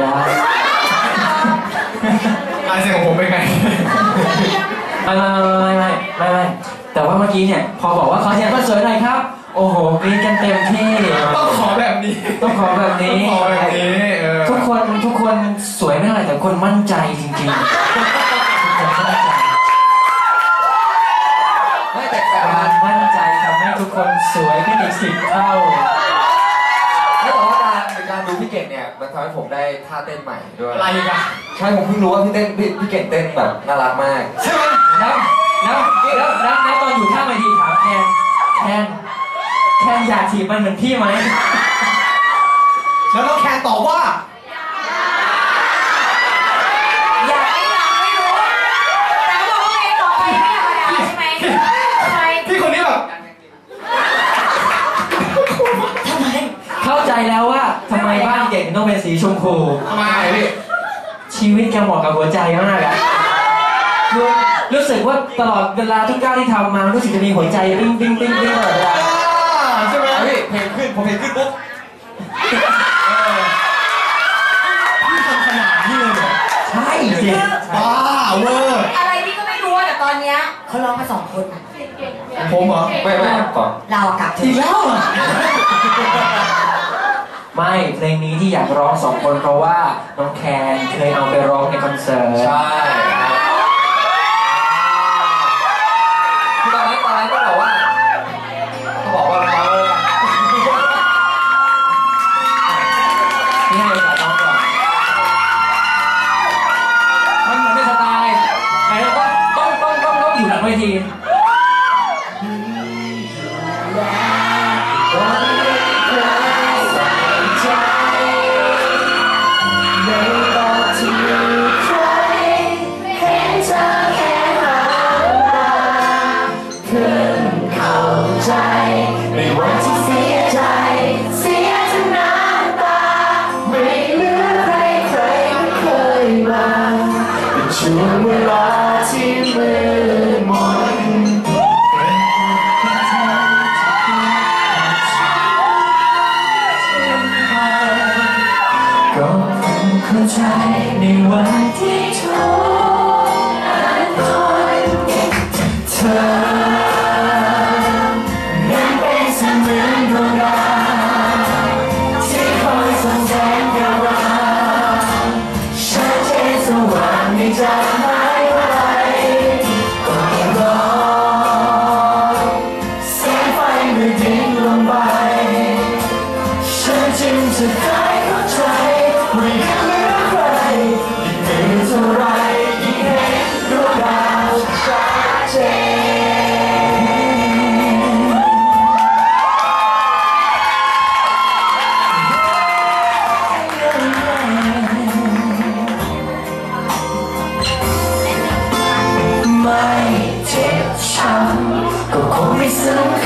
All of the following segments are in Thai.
แล้วลายเซ็นของผมเป็นไงไม่ไม่ไม่ไม่ไม่ไม่แต่ว่าเมื่อกี้เนี่ย พอบอกว่าขอเสียงคนสวยหน่อยครับ โอ้โหกรี๊ดกันเต็มที่ ต้องขอแบบนี้ต้องขอแบบนี้ ต้องขอแบบนี้เออทุกคนทุกคนสวยไม่เท่าไหร่แต่คนมั่นใจจริงๆทุกคนมั่นใจไม่แต่ความมั่นใจทำให้ทุกคนสวยขึ้นอีกสิบเท่า ไม่แต่ว่าการการดูพี่เก่งเนี่ยมันทำให้ผมได้ท่าเต้นใหม่ด้วยอะไรอีกันใช่ผมเพิ่งรู้ว่าพี่เต้นพี่พี่เก่งเต้นแบบน่ารักมากใช่ไหมแล้วแล้วแล้วแล้วแล้วตอนอยู่ข้างเวทีถามแคนแคนแคนอยากถีบมันเหมือนพี่ไหมแล้วน้องแคนตอบว่า อยากไม่อยากไม่รู้ แต่เขาบอกว่าเพลงต่อไปไม่ธรรมดาใช่ไหมทำไม พี่คนนี้แบบ ทำไม เข้าใจแล้วว่าทำ ไมบ้านเก่งต้องเป็นสีชมพู ทำไมพี่ชีวิตแกเหมาะกับหัวใจมากอะรู้รู้สึกว่าตลอดเวลาทุกก้าวที่ทำมา รู้สึกจะมีหัวใจปิ้งปิ้งปิ้งปิ้งตลอดเวลาอ่าใช่ไหมพี่เพลงขึ้นพอเพลงขึ้นปุ๊บพี่ทำขนาดนี้เลยเหรอใช่สิบ้าเวอร์อะไรพี่ก็ไม่รู้อะแต่ตอนเนี้ยเขาร้องมาสองคนอะผมเหรอไม่ไม่ก่อนเราอะกลับอีกแล้วเหรอ ไม่เพลงนี้ที่อยากร้องสองคนเพราะว่าน้องแคนเคยเอาไปร้องในคอนเสิร์ตใช่ เอาใจ ในวันที่เสียใจ เสียทั้งน้ำตา ไม่เหลือใครใครไม่เคยมาเป็นช่วงเวลาที่มืดมนก็คงเข้าใจในวันที่ทุก ไม่ทิ้งลงไป ฉันจึงจะได้เข้าใจว่ายังเหลือใครยิ่งเหนื่อยเท่าไรยิ่งเห็นดวงดาวชัดเจนไม่เจ็บช้ำก็คงไม่ซึ้ง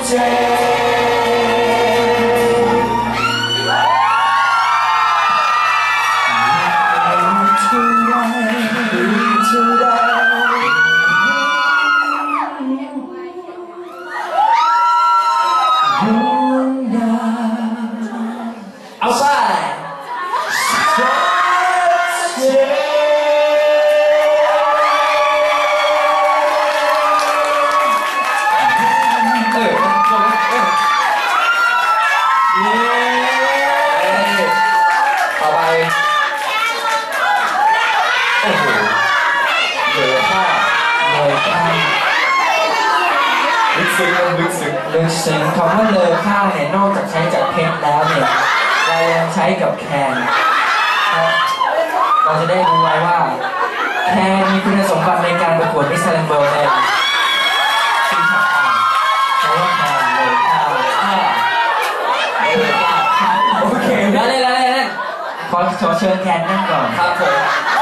ด ซึ้งคำว่าเลยค่าเนี่ยนอกจากใช้จากเพชรแล้วเนี่ยเรายังใช้กับแคนเราจะได้รู้ไว้ว่า แคนมีคุณสมบัติในการประกวดมิสซันเบิร์เป็นสิ่งสำคัญเพราะว่าแคนเลยค่าโอเคแล้วเล่นแล้วเล่นขอขอเชิญแคนนั่งก่อนครับผม